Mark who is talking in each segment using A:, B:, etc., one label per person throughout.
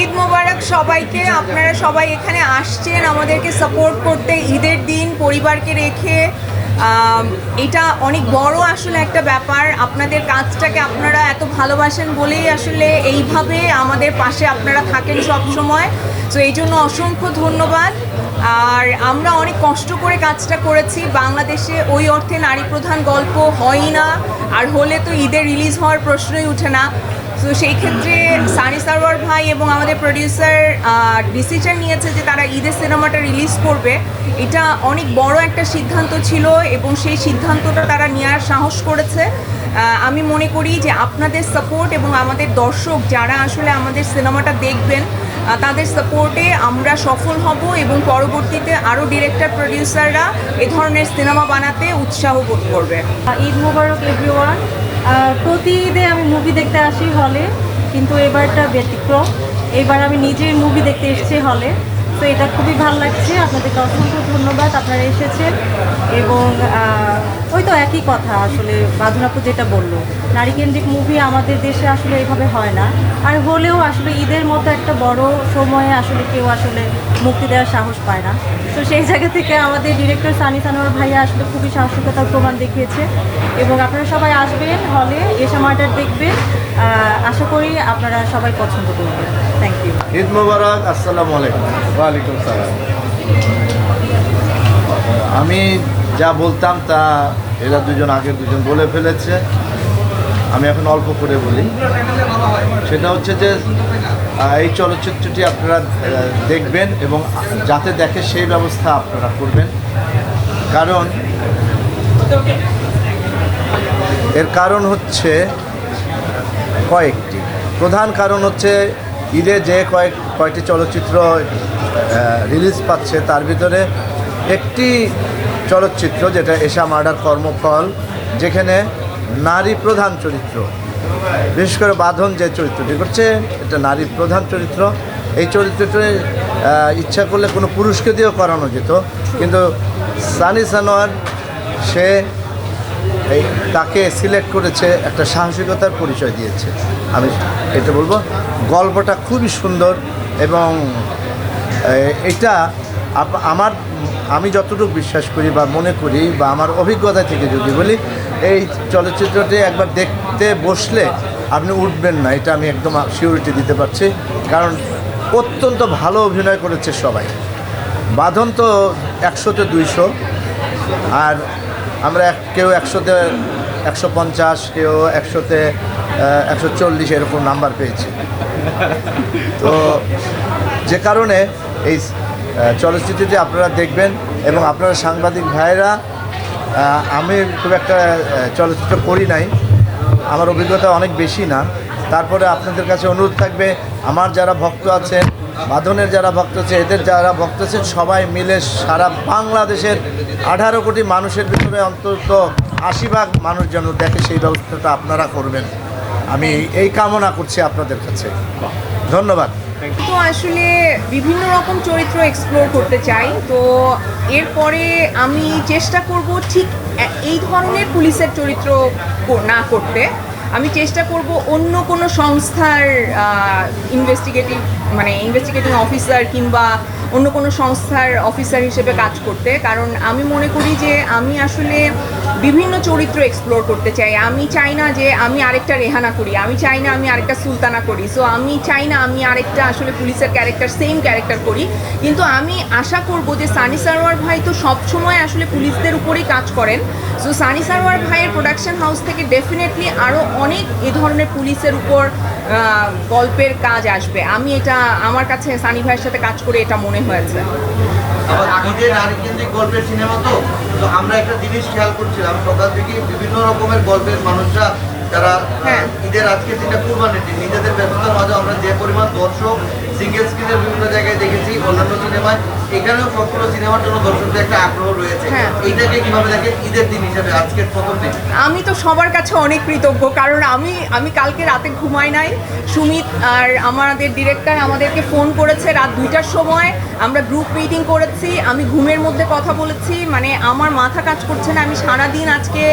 A: ঈদ মোবারক সবাইকে, আপনারা সবাই এখানে আসছেন আমাদেরকে সাপোর্ট করতে ঈদের দিন পরিবারকে রেখে। এটা অনেক বড় আসলে একটা ব্যাপার। আপনাদের কাজটাকে আপনারা এত ভালোবাসেন বলেই আসলে এইভাবে আমাদের পাশে আপনারা থাকেন সব সময় তো এই জন্য অসংখ্য ধন্যবাদ। আর আমরা অনেক কষ্ট করে কাজটা করেছি। বাংলাদেশে ওই অর্থে নারী প্রধান গল্প হয় না। আর হলে তো ঈদে রিলিজ হওয়ার প্রশ্নই ওঠে না। তো সেই ক্ষেত্রে সানি সারওয়ার ভাই এবং আমাদের প্রডিউসার ডিসিশন নিয়েছে যে তারা ঈদের সিনেমাটা রিলিজ করবে। এটা অনেক বড় একটা সিদ্ধান্ত ছিল এবং সেই সিদ্ধান্তটা তারা নেওয়ার সাহস করেছে। আমি মনে করি যে আপনাদের সাপোর্ট এবং আমাদের দর্শক যারা আসলে আমাদের সিনেমাটা দেখবেন তাদের সাপোর্টে আমরা সফল হব এবং পরবর্তীতে আরও ডিরেক্টর প্রডিউসাররা এ ধরনের সিনেমা বানাতে উৎসাহ বোধ করবে।
B: ঈদ মুবারক এভরিওয়ান প্রতি ঈদে আমি মুভি দেখতে আসি হলে কিন্তু এবারটা ব্যতিক্রম। এবার আমি নিজেই মুভি দেখতে এসেছি হলে তো এটা খুবই ভালো লাগছে। আপনাদেরকে অসংখ্য ধন্যবাদ। আপনারা এসেছেন এবং ওই তো একই কথা আসলে বাঁধনাপু যেটা বলল। নারীকেন্দ্রিক মুভি আমাদের দেশে আসলে এইভাবে হয় না। আর হলেও আসলে ঈদের মতো একটা বড় সময়ে আসলে কেউ আসলে মুক্তি দেওয়ার সাহস পায় না। তো সেই জায়গা থেকে আমাদের ডিরেক্টর সানি সানোয়ার ভাইয়া আসলে খুবই সাহসিকতার প্রমাণ দেখিয়েছে। এবং আপনারা সবাই আসবেন হলে এসা মার্টার দেখবেন। আশা করি আপনারা সবাই পছন্দ করবেন।
C: ঈদ মোবারক, আসসালামু আলাইকুম। ওয়ালাইকুম সালাম। আমি যা বলতাম তা এরা দুজন আগে দুজন বলে ফেলেছে। আমি এখন অল্প করে বলি। সেটা হচ্ছে যে এই চলচ্চিত্রটি আপনারা দেখবেন এবং যাতে দেখে সেই ব্যবস্থা আপনারা করবেন। কারণ, এর কারণ হচ্ছে কয়েকটি। প্রধান কারণ হচ্ছে ঈদে যে কয়েক কয়েকটি চলচ্চিত্র রিলিজ পাচ্ছে, তার ভিতরে একটি চলচ্চিত্র যেটা এশা মার্ডার কর্মফল, যেখানে নারী প্রধান চরিত্র, বিশেষ করে বাঁধন যে চরিত্রটি করছে, এটা নারী প্রধান চরিত্র। এই চরিত্রটি ইচ্ছা করলে কোনো পুরুষকে দিয়েও করানো যেত, কিন্তু সানি সানোয়ার, সে এই তাকে সিলেক্ট করেছে, একটা সাহসিকতার পরিচয় দিয়েছে। আমি এটা বলব, গল্পটা খুবই সুন্দর এবং এটা আমার, আমি যতটুকু বিশ্বাস করি বা মনে করি বা আমার অভিজ্ঞতা থেকে যদি বলি, এই চলচ্চিত্রটি একবার দেখতে বসলে আপনি উঠবেন না, এটা আমি একদম সিউরিটি দিতে পারছি। কারণ অত্যন্ত ভালো অভিনয় করেছে সবাই। বাঁধন তো একশোতে দুইশো, আর আমরা কেউ একশোতে একশো পঞ্চাশ, কেউ একশোতে একশো চল্লিশ এরকম নাম্বার পেয়েছি। তো যে কারণে এই চলচ্চিত্রটি আপনারা দেখবেন এবং আপনারা সাংবাদিক ভাইয়েরা আমি খুব একটা চলচ্চিত্র করি নাই। আমার অভিজ্ঞতা অনেক বেশি না। তারপরে আপনাদের কাছে অনুরোধ থাকবে, আমার যারা ভক্ত আছেন বাঁধনের যারা ভক্ত আছে, এদের যারা ভক্ত আছেন, সবাই মিলে সারা বাংলাদেশের আঠারো কোটি মানুষের ভিতরে অন্তত আশি ভাগ মানুষ যেন দেখে সেই ব্যবস্থাটা আপনারা করবেন। আমি এই কামনা করছি আপনাদের কাছে। ধন্যবাদ।
A: তো আসলে বিভিন্ন রকম চরিত্র এক্সপ্লোর করতে চাই, তো এরপরে আমি চেষ্টা করব ঠিক এই ধরনের পুলিশের চরিত্র না করতে। আমি চেষ্টা করব অন্য কোনো সংস্থার ইনভেস্টিগেটিভ মানে ইনভেস্টিগেটিং অফিসার কিংবা অন্য কোনো সংস্থার অফিসার হিসেবে কাজ করতে। কারণ আমি মনে করি যে আমি আসলে বিভিন্ন চরিত্র এক্সপ্লোর করতে চাই। আমি চাই না যে আমি আরেকটা রেহানা করি, আমি চাই না আমি আরেকটা সুলতানা করি। সো আমি চাই না আমি আরেকটা আসলে পুলিশের ক্যারেক্টার সেম ক্যারেক্টার করি। কিন্তু আমি আশা করব যে সানি সারওয়ার ভাই তো সবসময় আসলে পুলিশদের উপরেই কাজ করেন। সো সানি সারওয়ার ভাইয়ের প্রোডাকশন হাউস থেকে ডেফিনেটলি আরও অনেক এ ধরনের পুলিশের উপর গল্পের কাজ আসবে। আমি এটা, আমার কাছে সানি ভাইয়ের সাথে কাজ করে এটা মনে হয়েছে।
D: আবার গল্পের সিনেমা তো তো আমরা একটা জিনিস খেয়াল করছিলাম সকাল থেকে বিভিন্ন রকমের গল্পের মানুষরা যারা
A: হ্যাঁ।
D: ঈদের আজকে যেটা কুরবানির দিন নিজেদের ব্যস্ততার মাঝে আমরা যে পরিমাণ দর্শক সিঙ্গেল স্ক্রিনের বিভিন্ন জায়গায় দেখেছি অন্যান্য সিনেমায় এখানেও সম্পূর্ণ সিনেমার জন্য দর্শকদের একটা আগ্রহ রয়েছে।
A: হ্যাঁ।
D: এইটাকে কীভাবে দেখেন ঈদের দিন হিসাবে আজকের প্রথম দিন?
A: আমি তো সবার কাছে অনেক কৃতজ্ঞ কারণ আমি আমি কালকে রাতে ঘুমাই নাই। সুমিত আর আমাদের ডিরেক্টর আমাদেরকে ফোন করেছে রাত দুইটার সময়। আমরা গ্রুপ মিটিং করেছি আমি ঘুমের মধ্যে কথা বলেছি। মানে আমার মাথা কাজ করছে না আমি সারাদিন আজকে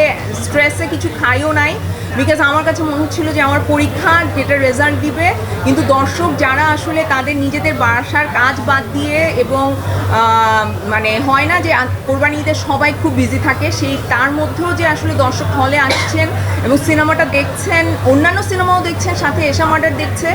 A: স্ট্রেসে কিছু খাইও নাই। বিকজ আমার কাছে মনে হচ্ছিল যে আমার পরীক্ষা যেটা রেজাল্ট দিবে। কিন্তু দর্শক যারা আসলে তাদের নিজেদের বাসার কাজ বাদ দিয়ে এবং মানে হয় না যে কোরবানি ঈদে সবাই খুব বিজি থাকে, সেই তার মধ্যেও যে আসলে দর্শক হলে আসছেন এবং সিনেমাটা দেখছেন, অন্যান্য সিনেমাও দেখছেন, সাথে এশা মার্ডার দেখছে,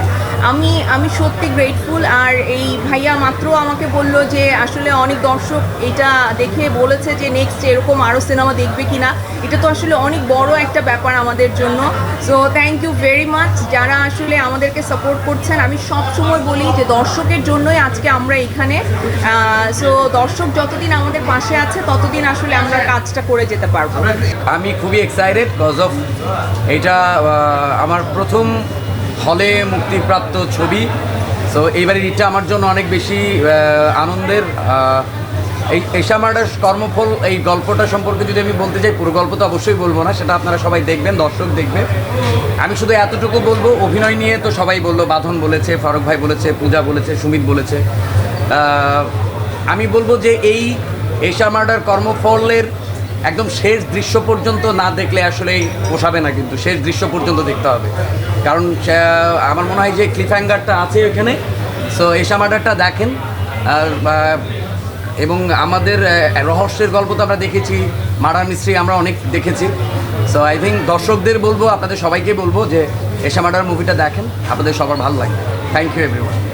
A: আমি আমি সত্যি গ্রেটফুল আর এই ভাইয়া মাত্র আমাকে বলল যে আসলে অনেক দর্শক এটা দেখে বলেছে যে নেক্সট এরকম আরও সিনেমা দেখবে কিনা। এটা তো আসলে অনেক বড় একটা ব্যাপার আমাদের জন্য। So thank you very much যারা আসলে আমাদেরকে সাপোর্ট করছেন, আমি সব সময় বলি যে দর্শকের জন্যই আজকে আমরা এখানে সো দর্শক যতদিন আমাদের পাশে আছে, ততদিন আসলে আমরা কাজটা করে যেতে পারব।
E: আমি খুবই এক্সাইটেড কজ অফ এটা আমার প্রথম হলে মুক্তিপ্রাপ্ত ছবি। সো এইবারের ঈদটা আমার জন্য অনেক বেশি আনন্দের। এই এশা মার্ডার কর্মফল, এই গল্পটা সম্পর্কে যদি আমি বলতে চাই, পুরো গল্প তো অবশ্যই বলব না, সেটা আপনারা সবাই দেখবেন, দর্শক দেখবে আমি শুধু এতটুকু বলব, অভিনয় নিয়ে তো সবাই বলল, বাঁধন বলেছে, ফারুক ভাই বলেছে, পূজা বলেছে, সুমিত বলেছে। আমি বলব যে এই এশা মার্ডার কর্মফলের একদম শেষ দৃশ্য পর্যন্ত না দেখলে আসলে পোষাবে না কিন্তু, শেষ দৃশ্য পর্যন্ত দেখতে হবে। কারণ আমার মনে হয় যে ক্লিফহ্যাঙ্গারটা আছে ওখানে সো এশা মার্ডারটা দেখেন। আর এবং আমাদের রহস্যের গল্প তো আমরা দেখেছি মার্ডার মিস্ট্রি আমরা অনেক দেখেছি। সো আই থিঙ্ক দর্শকদের বলব, আপনাদের সবাইকে বলব যে এশা মার্ডার মুভিটা দেখেন, আপনাদের সবার ভালো লাগে থ্যাংক ইউ এভরিওয়ান